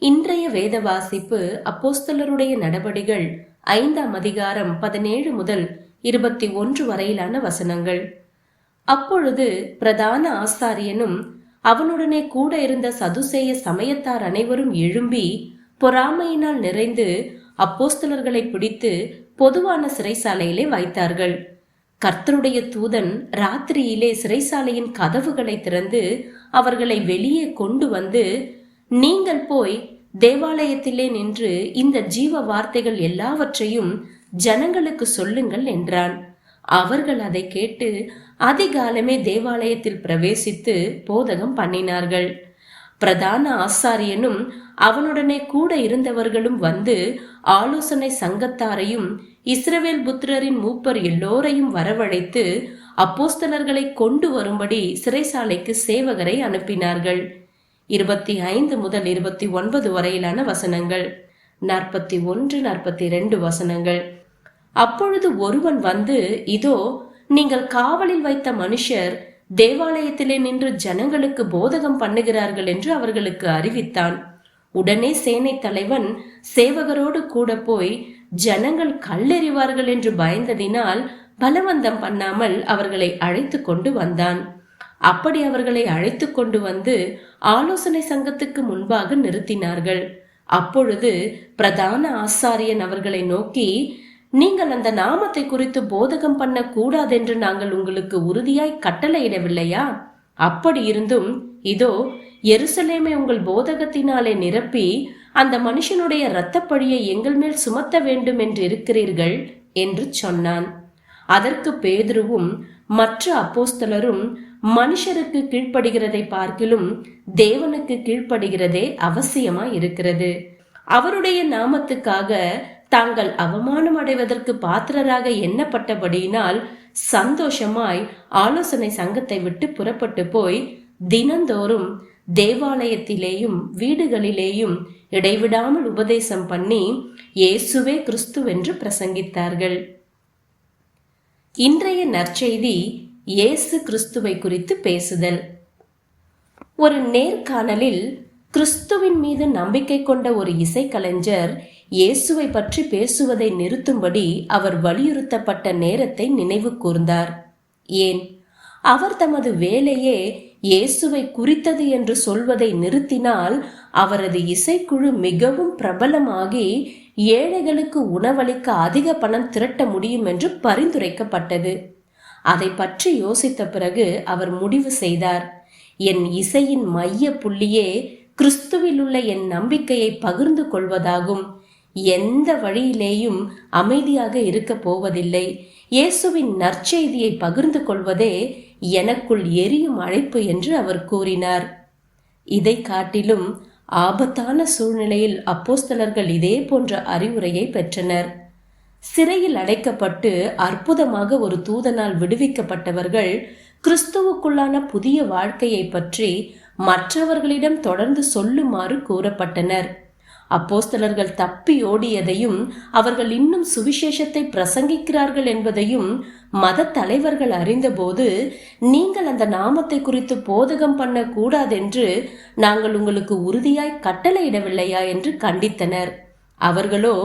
இன்றைய வேத வாசிப்பு அப்போஸ்தலருடைய நடவடிகள் ஐந்தாம் அதிகாரம் பதினேழு முதல் இருபத்தி ஒன்று வரையிலான வசனங்கள். அப்பொழுது பிரதான ஆசாரியனும் அவனுடனே கூட இருந்த சதுசேய சமயத்தார் அனைவரும் எழும்பி பொறாமையினால் நிறைந்து அப்போஸ்தலர்களை பிடித்து பொதுவான சிறைசாலையிலே வைத்தார்கள். கர்த்தருடைய தூதன் ராத்திரியிலே சிறைசாலையின் கதவுகளை திறந்து அவர்களை வெளியே கொண்டு வந்து நீங்கள் போய் தேவாலயத்திலே நின்று இந்த ஜீவ வார்த்தைகள் எல்லாவற்றையும் ஜனங்களுக்கு சொல்லுங்கள் என்றான். அவர்கள் அதை கேட்டு அதிகாலமே தேவாலயத்தில் பிரவேசித்து போதகம் பண்ணினார்கள். பிரதான ஆசாரியனும் அவனுடனே கூட இருந்தவர்களும் வந்து ஆலோசனை சங்கத்தாரையும் இஸ்ரவேல் புத்திரரின் மூப்பர் எல்லோரையும் வரவழைத்து அப்போஸ்தலர்களை கொண்டு வரும்படி சிறைசாலைக்கு சேவகரை அனுப்பினார்கள். இருபத்தி ஐந்து முதல் இருபத்தி ஒன்பது வரையிலான வசனங்கள். நாற்பத்தி ஒன்று நாற்பத்தி ரெண்டு வசனங்கள். அப்பொழுது ஒருவன் வந்து இதோ நீங்கள் காவலில் வைத்த மனுஷர் தேவாலயத்திலே நின்று ஜனங்களுக்கு போதகம் பண்ணுகிறார்கள் என்று அவர்களுக்கு அறிவித்தான். உடனே சேனை தலைவன் சேவகரோடு கூட போய் ஜனங்கள் கல்லெறிவார்கள் என்று பயந்ததினால் பலவந்தம் பண்ணாமல் அவர்களை அழைத்து கொண்டு வந்தான். அப்படி அவர்களை அழைத்து கொண்டு வந்து ஆலோசனை சங்கத்துக்கு முன்பாக நிறுத்தினார்கள். அப்பொழுது பிரதான ஆசாரியன் அவர்களை நோக்கி நீங்கள் அந்த நாமத்தை குறித்து போதகம் பண்ண கூடாதென்று நாங்கள் உங்களுக்கு உறுதியாய் கட்டளையிடவில்லையா? அப்படி இருந்தும் இதோ எருசலேமை உங்கள் போதகத்தினாலே நிரப்பி அந்த மனுஷனுடைய இரத்தப்பழியை எங்கள் மேல் சுமத்த வேண்டும் என்று இருக்கிறீர்கள் என்று சொன்னான். அதற்கு பேதுருவும் மற்ற அப்போஸ்தலரும் மனுஷருக்கு கீழ்ப்படுகிறதை பார்க்கிலும் தேவனுக்கு கீழ்ப்படுகிறதே அவசியமா இருக்கிறது. அவருடைய நாமத்துக்காக தாங்கள் அவமானம் அடைவதற்கு பாத்திரராக எண்ணப்பட்டபடியினால் சந்தோஷமாய் ஆலோசனை சங்கத்தை விட்டு புறப்பட்டு போய் தினந்தோறும் தேவாலயத்திலேயும் வீடுகளிலேயும் இடைவிடாமல் உபதேசம் பண்ணி இயேசுவே கிறிஸ்துவென்று பிரசங்கித்தார்கள். இன்றைய நற்செய்தி இயேசு கிறிஸ்துவை குறித்து பேசுதல். ஒரு நேர்காணலில் கிறிஸ்துவின் மீது நம்பிக்கை கொண்ட ஒரு இசைக்கலைஞர் இயேசுவை பற்றி பேசுவதை நிறுத்தும்படி அவர் வலியுறுத்தப்பட்ட நேரத்தை நினைவு கூர்ந்தார். ஏன்? அவர் தமது வேலையே இயேசுவை குறித்தது என்று சொல்வதை நிறுத்தினால் அவரது இசைக்குழு மிகவும் பிரபலமாகி ஏழைகளுக்கு உணவளிக்க அதிக பணம் திரட்ட முடியும் என்று பரிந்துரைக்கப்பட்டது. அதை பற்றி யோசித்த பிறகு அவர் முடிவு செய்தார். என் இசையின் மைய புள்ளியே கிறிஸ்துவில் உள்ள என் நம்பிக்கையை பகிர்ந்து கொள்வதாகும். எந்த வழியிலேயும் அமைதியாக இருக்க போவதில்லை. இயேசுவின் நற்செய்தியை பகிர்ந்து கொள்வதே எனக்குள் எரியும் அழைப்பு என்று அவர் கூறினார். இதை காட்டிலும் ஆபத்தான சூழ்நிலையில் அப்போஸ்தலர்கள் இதே போன்ற அறிவுரையை பெற்றனர். சிறையில் அடைக்கப்பட்டு அற்புதமாக ஒரு தூதனால் விடுவிக்கப்பட்டவர்கள் கிறிஸ்துவுக்குள்ளான புதிய வாழ்க்கையை பற்றி மற்றவர்களிடம் தொடர்ந்து சொல்லுமாறு கூறப்பட்டனர். அப்போஸ்தலர்கள் தப்பி ஓடியதையும் அவர்கள் இன்னும் சுவிசேஷத்தை பிரசங்கிக்கிறார்கள் என்பதையும் மத தலைவர்கள் அறிந்தபோது நீங்கள் அந்த நாமத்தை குறித்து போதகம் பண்ண கூடாதென்று நாங்கள் உங்களுக்கு உறுதியாய் கட்டளையிடவில்லையா? என்று கண்டித்தனர். அவர்களோ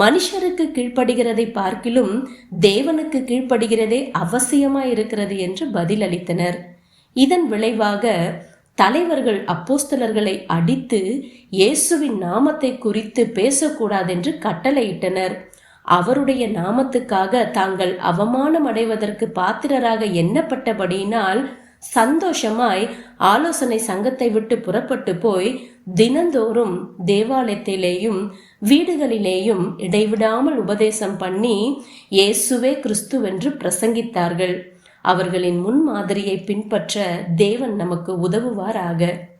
மனுஷருக்கு கீழ்ப்படுகிறதை பார்க்கிலும் தேவனுக்கு கீழ்ப்படுகிறதே அவசியமா இருக்கிறது என்று பதிலளித்தனர். இதன் விளைவாக தலைவர்கள் அப்போஸ்தலர்களை அடித்து இயேசுவின் நாமத்தை குறித்து பேசக்கூடாதென்று கட்டளையிட்டனர். அவருடைய நாமத்துக்காக தாங்கள் அவமானம் அடைவதற்கு பாத்திரராக எண்ணப்பட்டபடியினால் சந்தோஷமாய் ஆலோசனை சங்கத்தை விட்டு புறப்பட்டு போய் தினந்தோறும் தேவாலயத்திலேயும் வீடுகளிலேயும் இடைவிடாமல் உபதேசம் பண்ணி இயேசுவே கிறிஸ்துவென்று பிரசங்கித்தார்கள். அவர்களின் முன்மாதிரியை பின்பற்ற தேவன் நமக்கு உதவுவாராக.